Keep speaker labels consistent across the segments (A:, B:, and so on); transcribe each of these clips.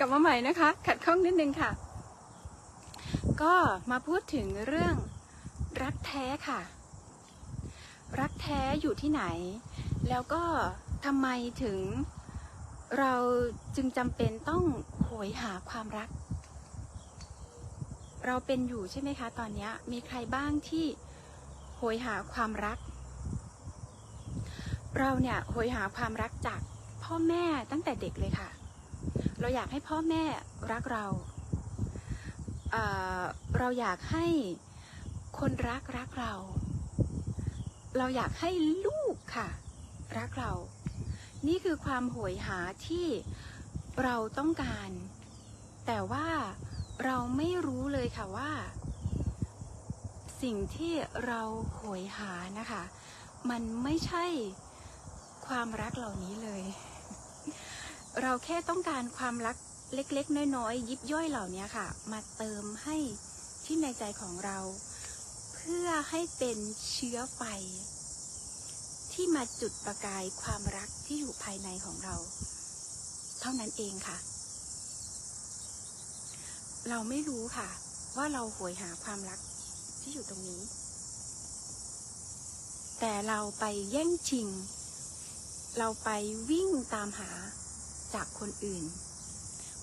A: กลับมาใหม่นะคะ ขัดข้องนิดนึงค่ะ ก็มาพูดถึงเรื่องรักแท้ค่ะ รักแท้อยู่ที่ไหน แล้วก็ทำไมถึงเราจึงจำเป็นต้องโหยหาความรัก เราเป็นอยู่ใช่ไหมคะ ตอนนี้มีใครบ้างที่โหยหาความรัก เราเนี่ยโหยหาความรักจากพ่อแม่ตั้งแต่เด็กเลยค่ะ เราอยากให้พ่อแม่รักเราเเราอยากให้คนรักรักเรา เราอยากให้ลูกค่ะ รักเรา นี่คือความโหยหาที่เราต้องการ แต่ว่าเราไม่รู้เลยค่ะว่า สิ่งที่เราโหยหานะคะ มันไม่ใช่ความรักเหล่านี้เลย เราแค่ต้องการความรักเล็กๆ น้อยๆ ยิบย่อยเหล่านี้ค่ะ มาเติมให้ที่ในใจของเรา เพื่อให้เป็นเชื้อไฟ ที่มาจุดประกายความรักที่อยู่ภายในของเรา เท่านั้นเองค่ะ เราไม่รู้ค่ะ ว่าเราโหยหาความรักที่อยู่ตรงนี้ แต่เราไปแย่งชิง เราไปวิ่งตามหา จากคนอื่น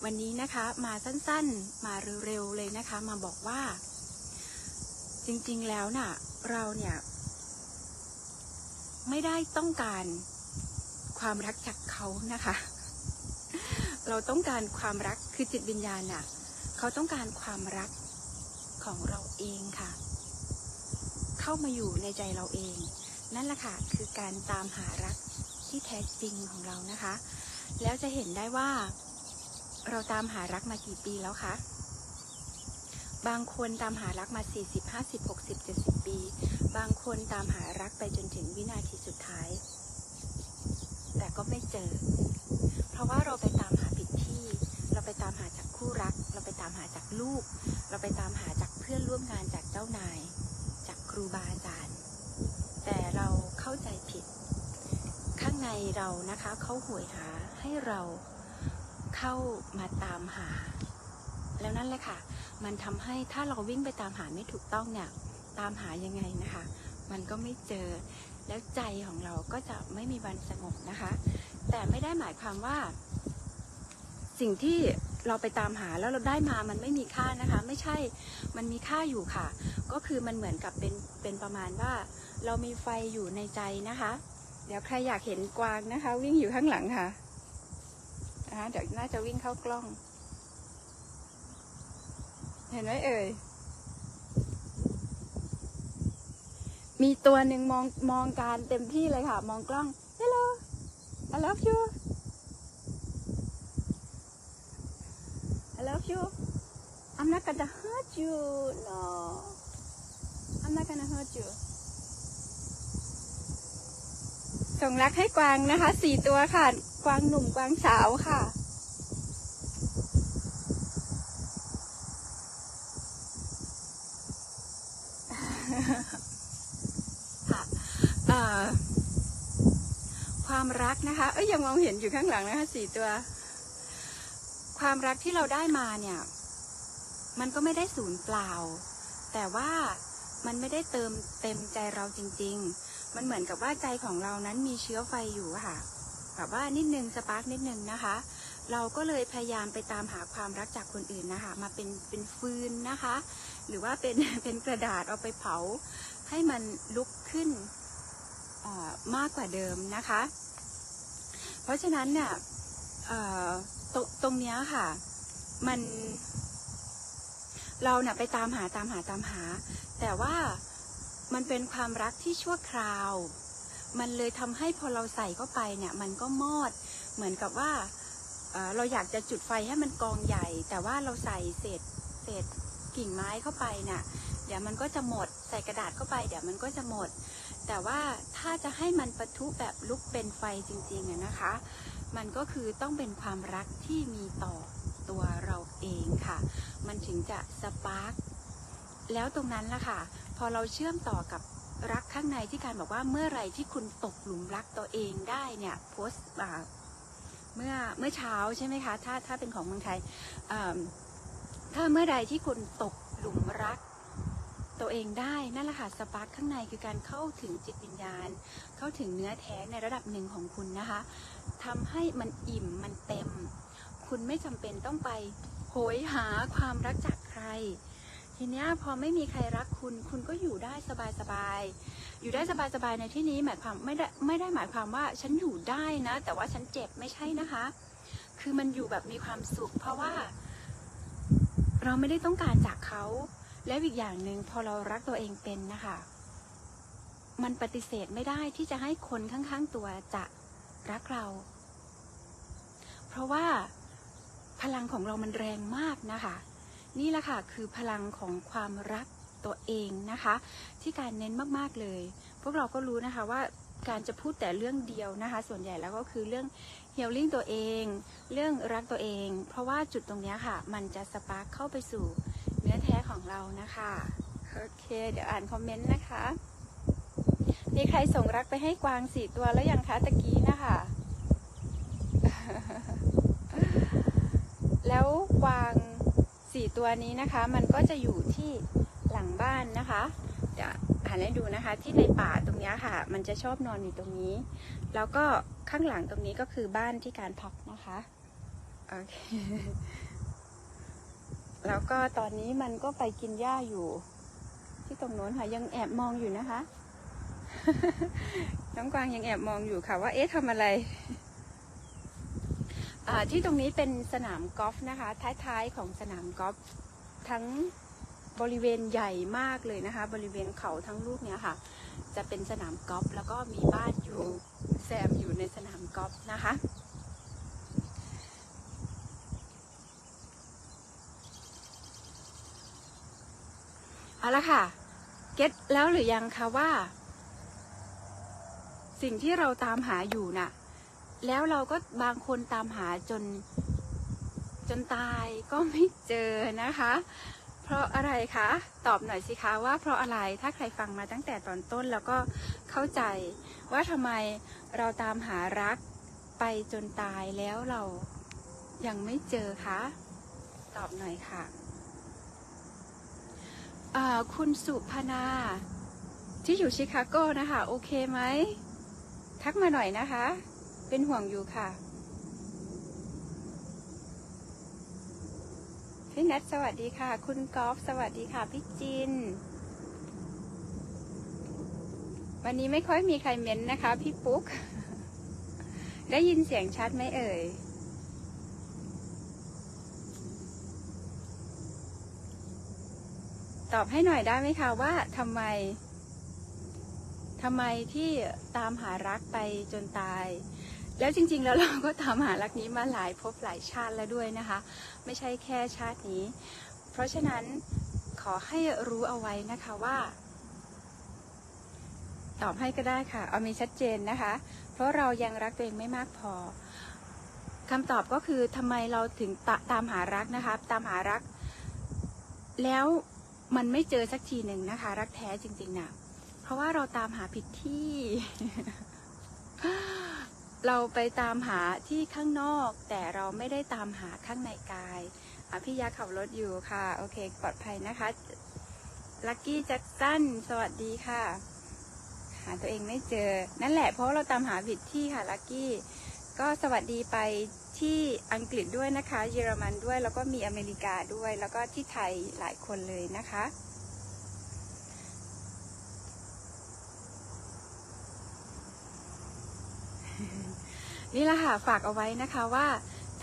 A: วันนี้นะคะมาสั้นๆมาเร็วๆเลยนะคะ มาบอกว่า จริงๆแล้วน่ะ เราเนี่ย ไม่ได้ต้องการความรักจากเขานะคะ เราต้องการความรักคือจิตวิญญาณน่ะ เขาต้องการความรักของเราเองค่ะ เข้ามาอยู่ในใจเราเอง นั่นแหละค่ะ คือการตามหารักที่แท้จริงของเรานะคะ แล้วจะเห็นได้ว่า เราตามหารักมากี่ปีแล้วคะ บางคนตามหารักมา 40 50 60 70 ปี บางคนตามหารักไปจนถึงวินาทีสุดท้าย แต่ก็ไม่เจอ เพราะว่าเราไปตามหาผิดที่ เราไปตามหาจากคู่รัก เราไปตามหาจากลูก เราไปตามหาจากเพื่อนร่วมงานจากเจ้านาย จากครูบาอาจารย์ แต่เราเข้าใจผิด ข้างในเรานะคะเขาหวยหา ให้เราเข้ามาตามหา แล้วนั่นแหละค่ะ มันทำให้ถ้าเราวิ่งไปตามหาไม่ถูกต้องเนี่ย ตามหายังไงนะคะ มันก็ไม่เจอ แล้วใจของเราก็จะไม่มีวันสงบนะคะ แต่ไม่ได้หมายความว่า สิ่งที่เราไปตามหาแล้วเราได้มามันไม่มีค่านะคะ ไม่ใช่ มันมีค่าอยู่ค่ะ ก็คือมันเหมือนกับเป็นเป็นประมาณว่า เรามีไฟอยู่ในใจนะคะ เดี๋ยวใครอยากเห็นกวางนะคะ วิ่งอยู่ข้างหลังค่ะ นะคะ เดี๋ยวน่าจะวิ่งเข้ากล้อง เห็นไหมเอ่ย มีตัวหนึ่งมองมองการเต็มที่เลยค่ะ มองกล้อง Hello I love you I love you I'm not gonna hurt you no I'm not gonna hurt you ส่งรักให้กวางนะคะสี่ตัวค่ะ กวางหนุ่มกวางสาวค่ะ ความรักนะคะ เอ้ยยังมองเห็นอยู่ข้างหลังนะคะสี่ตัว ความรักที่เราได้มาเนี่ย มันก็ไม่ได้สูญเปล่า แต่ว่ามันไม่ได้เติมเต็มใจเราจริง ๆ มันเหมือนกับว่าใจของเรานั้นมีเชื้อไฟอยู่ค่ะ แบบว่านิดนึงสปาร์กนิดนึงนะคะ เราก็เลยพยายามไปตามหาความรักจากคนอื่นนะคะ มาเป็นเป็นฟืนนะคะ หรือว่าเป็นเป็นกระดาษเอาไปเผา ให้มันลุกขึ้นมากกว่าเดิมนะคะ เพราะฉะนั้นเนี่ยตรงตรงนี้ค่ะ มัน เราเนี่ยไปตามหาตามหาตามหา แต่ว่ามันเป็นความรักที่ชั่วคราว มันเลยทำให้พอเราใส่เข้าไปเนี่ยมันก็มอด เหมือนกับว่าเเราอยากจะจุดไฟให้มันกองใหญ่ แต่ว่าเราใส่เศษเศษกิ่งไม้เข้าไปเนี่ยเดี๋ยวมันก็จะหมดใส่กระดาษเข้าไปเดี๋ยวมันก็จะหมด แต่ว่าถ้าจะให้มันปะทุแบบลุกเป็นไฟจริงๆอะนะคะ มันก็คือต้องเป็นความรักที่มีต่อตัวเราเองค่ะ มันถึงจะสปาร์กแล้วตรงนั้นล่ะค่ะ พอเราเชื่อมต่อกับ รักข้างในที่การบอกว่าเมื่อไรที่คุณตกหลุมรักตัวเองได้เนี่ยโพสต์เมื่อเมื่อเช้าใช่ไหมคะ ถ้าถ้าเป็นของเมืองไทยถ้าเมื่อใดที่คุณตกหลุมรักตัวเองได้นั่นแหละค่ะสปาร์คข้างในคือการเข้าถึงจิตวิญญาณ เข้าถึงเนื้อแท้ในระดับหนึ่งของคุณนะคะทำให้มันอิ่มมันเต็ม คุณไม่จำเป็นต้องไปโหยหาความรักจากใคร ทีเนี้ยพอไม่มีใครรักคุณ คุณก็อยู่ได้สบายๆ อยู่ได้สบายๆในที่นี้หมายความไม่ได้ไม่ได้หมายความว่าฉันอยู่ได้นะ แต่ว่าฉันเจ็บไม่ใช่นะคะ คือมันอยู่แบบมีความสุข เพราะว่า เราไม่ได้ต้องการจากเขา แล้วอีกอย่างหนึ่งพอเรารักตัวเองเป็นนะคะ มันปฏิเสธไม่ได้ที่จะให้คนข้างๆตัวจะรักเรา เพราะว่าพลังของเรามันแรงมากนะคะ นี่แหละค่ะคือพลังของความรักตัวเองนะคะ ที่การเน้นมากๆเลย พวกเราก็รู้นะคะว่าการจะพูดแต่เรื่องเดียวนะคะ ส่วนใหญ่แล้วก็คือเรื่องเฮลลิ่งตัวเอง เรื่องรักตัวเอง เพราะว่าจุดตรงนี้ค่ะ มันจะสปาร์คเข้าไปสู่เนื้อแท้ของเรานะคะโอเคเดี๋ยวอ่านคอมเมนต์นะคะ มีใครส่งรักไปให้กวางสี่ตัวแล้วยังคะตะกี้นะคะ แล้วกวาง ตัวนี้นะคะ มันก็จะอยู่ที่หลังบ้านนะคะเดี๋ยวหันให้ดูนะคะ ที่ในป่าตรงนี้ค่ะ มันจะชอบนอนอยู่ตรงนี้ แล้วก็ข้างหลังตรงนี้ก็คือบ้านที่การพักนะคะโอเคแล้วก็ตอนนี้มันก็ไปกินหญ้าอยู่ ที่ตรงโน้นค่ะยังแอบมองอยู่นะคะ น้องกวางยังแอบมองอยู่ค่ะว่าเอ๊ะทำอะไร ที่ตรงนี้เป็นสนามกอล์ฟนะคะ ท้ายๆของสนามกอล์ฟทั้งบริเวณใหญ่มากเลยนะคะ บริเวณเขาทั้งลูกเนี้ยค่ะ จะเป็นสนามกอล์ฟแล้วก็มีบ้านอยู่แซมอยู่ในสนามกอล์ฟนะคะ เอาละค่ะ เก็ตแล้วหรือยังคะว่า สิ่งที่เราตามหาอยู่น่ะ แล้วเราก็บางคนตามหาจนจนตายก็ไม่เจอนะคะ เพราะอะไรคะ ตอบหน่อยสิคะว่าเพราะอะไรถ้าใครฟังมาตั้งแต่ตอนต้นแล้วก็เข้าใจว่าทำไมเราตามหารักไปจนตายแล้วเรายังไม่เจอคะ ตอบหน่อยค่ะอ่าคุณสุพนา ที่อยู่ชิคาโกนะคะ โอเคไหม ทักมาหน่อยนะคะ เป็นห่วงอยู่ค่ะพี่นัทสวัสดีค่ะ คุณกอล์ฟสวัสดีค่ะ พี่จิน วันนี้ไม่ค่อยมีใครเม้นนะคะ พี่ปุ๊ก ได้ยินเสียงชัดไหมเอ่ย ตอบให้หน่อยได้ไหมคะว่าทำไมทำไมที่ตามหารักไปจนตาย แล้วจริงๆแล้วเราก็ตามหารักนี้มาหลายภพหลายชาติแล้วด้วยนะคะ ไม่ใช่แค่ชาตินี้ เพราะฉะนั้นขอให้รู้เอาไว้นะคะว่า ตอบให้ก็ได้ค่ะ เอามีชัดเจนนะคะ เพราะเรายังรักตัวเองไม่มากพอคำตอบก็คือทำไมเราถึงตตามหารักนะคะ ตามหารัก แล้วมันไม่เจอสักทีหนึ่งนะคะ รักแท้จริงๆนะเพราะว่าเราตามหาผิดที่ เราไปตามหาที่ข้างนอก แต่เราไม่ได้ตามหาข้างในกายอพี่ยาขับรถอยู่ค่ะ โอเค ปลอดภัยนะคะลักกี้แจ็คสันสวัสดีค่ะ หาตัวเองไม่เจอ นั่นแหละเพราะเราตามหาผิดที่ค่ะลักกี้ ก็สวัสดีไปที่อังกฤษด้วยนะคะ เยอรมันด้วย แล้วก็มีอเมริกาด้วย แล้วก็ที่ไทยหลายคนเลยนะคะ นี่แหละค่ะฝากเอาไว้นะคะว่า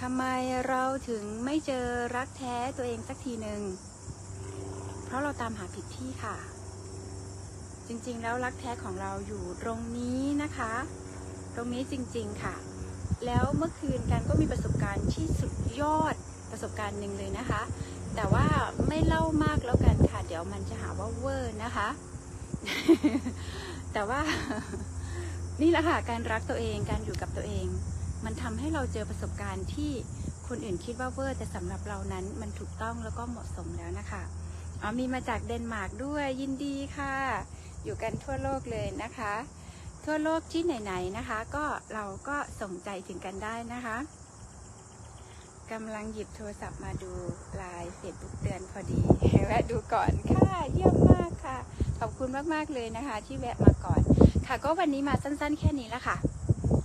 A: ทำไมเราถึงไม่เจอรักแท้ตัวเองสักทีหนึ่งเพราะเราตามหาผิดที่ค่ะ จริงๆแล้วรักแท้ของเราอยู่ตรงนี้นะคะ ตรงนี้จริงๆค่ะ แล้วเมื่อคืนกันก็มีประสบการณ์ที่สุดยอดประสบการณ์หนึ่งเลยนะคะ แต่ว่าไม่เล่ามากแล้วกันค่ะ เดี๋ยวมันจะหาว่าเวอร์นะคะ แต่ว่า นี่แหละค่ะการรักตัวเองการอยู่กับตัวเอง มันทำให้เราเจอประสบการณ์ที่คนอื่นคิดว่าเวอร์แต่สำหรับเรานั้นมันถูกต้องแล้วก็เหมาะสมแล้วนะคะอ๋อมีมาจากเดนมาร์กด้วยยินดีค่ะ อยู่กันทั่วโลกเลยนะคะ ทั่วโลกที่ไหนๆนะคะ ก็เราก็ส่งใจถึงกันได้นะคะกำลังหยิบโทรศัพท์มาดูไลน์เฟซบุ๊กเตือนพอดีแวะดูก่อนค่ะ เยี่ยมมากค่ะ ขอบคุณมากๆเลยนะคะ ที่แวะมาก่อน ค่ะก็วันนี้มาสั้นๆ แค่นี้ละค่ะ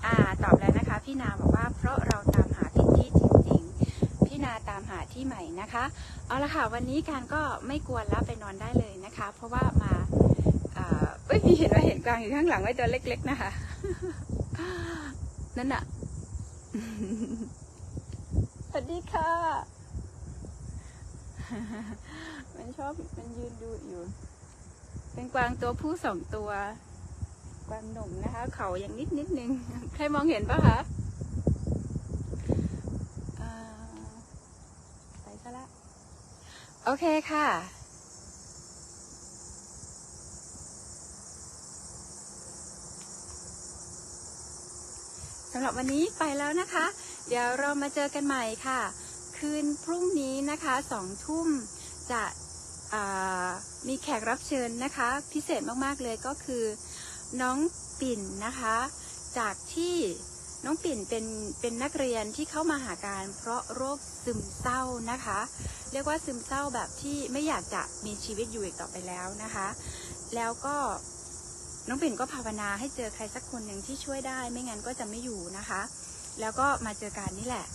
A: อ่าตอบแล้วนะคะ พี่นาบอกว่าเพราะเราตามหาผิดที่จริงๆ พี่นาตามหาที่ใหม่นะคะ เอาละค่ะ วันนี้การก็ไม่กวนแล้วไปนอนได้เลยนะคะ เพราะว่ามาอ่าเอ้ยพี่เห็นว่าเห็นกวางอยู่ข้างหลังไว้ตัวเล็ก ๆ นะคะ นั่นน่ะสวัสดีค่ะ มันชอบมันยืนดูอยู่ เป็นกวางตัวผู้สองตัว กวางหนุ่มนะคะ เขาอย่างนิดนิดนึง ใครมองเห็นปะคะไปซะละ โอเคค่ะ สำหรับวันนี้ไปแล้วนะคะ เดี๋ยวเรามาเจอกันใหม่ค่ะ คืนพรุ่งนี้นะคะสองทุ่มจะมีแขกรับเชิญนะคะ พิเศษมาก ๆ เลยก็คือ น้องปิ่นนะคะ จากที่น้องปิ่นเป็นเป็นนักเรียนที่เข้ามาหาการเพราะโรคซึมเศร้านะคะ เรียกว่าซึมเศร้าแบบที่ไม่อยากจะมีชีวิตอยู่อีกต่อไปแล้วนะคะ แล้วก็น้องปิ่นก็ภาวนาให้เจอใครสักคนหนึ่งที่ช่วยได้ ไม่งั้นก็จะไม่อยู่นะคะ แล้วก็มาเจอกันนี่แหละ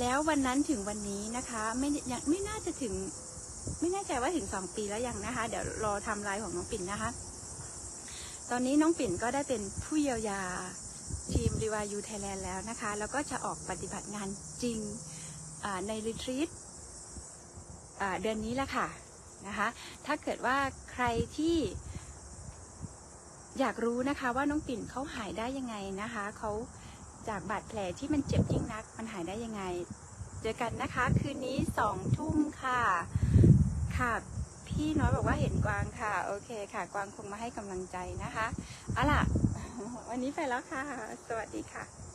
A: แล้ววันนั้นถึงวันนี้นะคะไม่ยังไม่น่าจะถึง ไม่แน่ใจว่าถึงสองปีแล้วยังนะคะ เดี๋ยวรอทำลายของน้องปิ่นนะคะ ตอนนี้น้องปิ่นก็ได้เป็นผู้เยียวยาทีมรีวายูไทยแลนด์แล้วนะคะ แล้วก็จะออกปฏิบัติงานจริงในรีทรีตเดือนนี้แหละค่ะนะคะ ถ้าเกิดว่าใครที่อยากรู้นะคะว่าน้องปิ่นเขาหายได้ยังไงนะคะเขาจากบาดแผลที่มันเจ็บยิ่งนัก มันหายได้ยังไง เจอกันนะคะ คืนนี้สองทุ่มค่ะค่ะ พี่น้อยบอกว่าเห็นกวางค่ะ โอเคค่ะ กวางคงมาให้กำลังใจนะคะเอาล่ะ วันนี้ไปแล้วค่ะ สวัสดีค่ะ